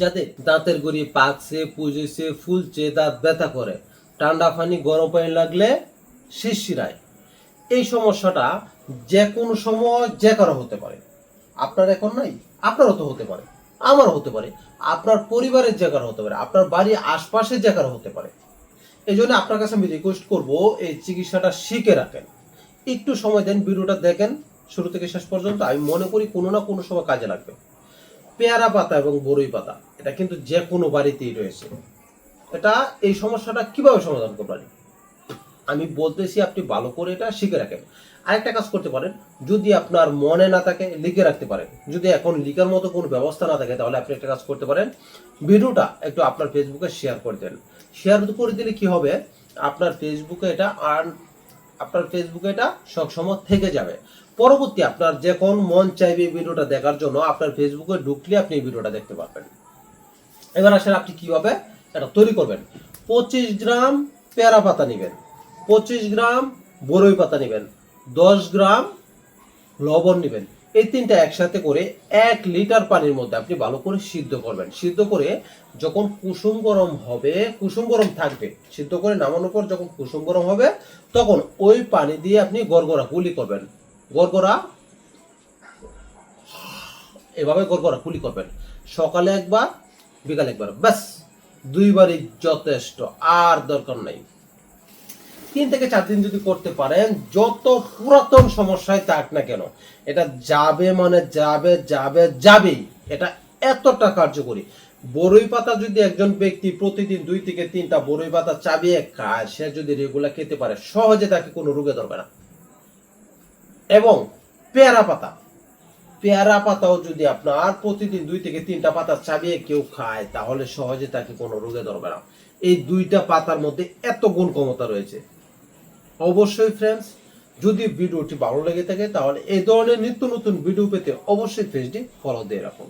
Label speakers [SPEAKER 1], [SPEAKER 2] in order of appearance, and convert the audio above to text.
[SPEAKER 1] যাতে দাঁতের গুড়ি পাকছে পুজেছে ফুলছে, দাঁত ব্যথা করে। ঠান্ডা পানি, গরম পানি লাগলে শিরশিরায় এই সমস্যাটা যে কোনো সময় যে কারও হতে পারে। আপনার এখন নাই, আপনারও তো হতে পারে, আমারও হতে পারে, আপনার পরিবারের যে কারও হতে পারে, আপনার বাড়ির আশপাশের যে কারও হতে পারে। এই জন্য আপনার কাছে আমি রিকোয়েস্ট করব, এই চিকিৎসাটা শিখে রাখেন। একটু সময় দেন, ভিডিওটা দেখেন, শুরু থেকে শেষ পর্যন্ত, আমি মনে করি কোনো না কোনো সময় কাজে লাগবে। পেয়ারা পাতা এবং বড়ই পাতা, এটা কিন্তু যে কোনো বাড়িতেই রয়েছে। এটা এই সমস্যাটা কীভাবে সমাধান করতে পারি আমি বলতেছি আপনি ভালো করে এটা শিখে রাখেন। আরেকটা কাজ করতে পারেন, যদি আপনার মনে না থাকে, লিখে রাখতে পারেন। যদি এখন লিখার মতো কোনো ব্যবস্থা না থাকে, তাহলে আপনি একটা কাজ করতে পারেন। ভিডিওটা একটু আপনার ফেসবুকে শেয়ার করে দেন। শেয়ার করে দিলে কি হবে? আপনার ফেসবুকে এটা আর আপনার ফেসবুকে এটা সবসময় থেকে যাবে। পরবর্তী আপনার যখন মন চাইবে ভিডিওটা দেখার জন্য আপনার ফেসবুকে ঢুকলে আপনি এই ভিডিওটা দেখতে পারবেন। এবার আসলে আপনি কীভাবে এটা তৈরি করবেন। পঁচিশ গ্রাম পেয়ারা পাতা নেবেন। পঁচিশ গ্রাম বরই পাতা নেবেন। দশ গ্রাম লবণ নেবেন। এই তিনটা একসাথে করে এক লিটার পানির মধ্যে আপনি ভালো করে সিদ্ধ করবেন। সিদ্ধ করে যখন কুসুম গরম হবে, কুসুম গরম থাকবে, সিদ্ধ করে নামানোর পর যখন কুসুম গরম হবে, তখন ওই পানি দিয়ে আপনি গড়গড়া কুলি করবেন। গড়গড়া, এভাবে গড়গড়া কুলি করবেন। সকালে একবার, বিকালে একবার, ব্যাস। দুইবারই যথেষ্ট, আর দরকার নাই। তিন থেকে চার দিন যদি করতে পারেন, যত পুরাতন সমস্যায় থাক না কেন, এটা যাবে মানে যাবে যাবে, যাবেই। এটা এতটা কার্যকরী। বড়ই পাতা যদি একজন ব্যক্তি প্রতিদিন দুই থেকে তিনটা বড়ই পাতা চাবিয়ে খায়, সে যদি রেগুলার খেতে পারে, সহজে তাকে কোনো রোগে ধরবে না। এবং পেয়ারা পাতা। পেয়ারা পাতাও যদি আপনার প্রতিদিন দুই থেকে তিনটা পাতা চাবিয়ে কেউ খায়, তাহলে সহজে তাকে কোনো রোগে ধরবে না। এই দুইটা পাতার মধ্যে এত গুণ ক্ষমতা রয়েছে। অবশ্যই ফ্রেন্ডস যদি ভিডিওটি ভালো লেগে থাকে, তাহলে এই ধরনের নিত্য নতুন ভিডিও পেতে অবশ্যই পেজটি ফলো দিয়ে রাখুন।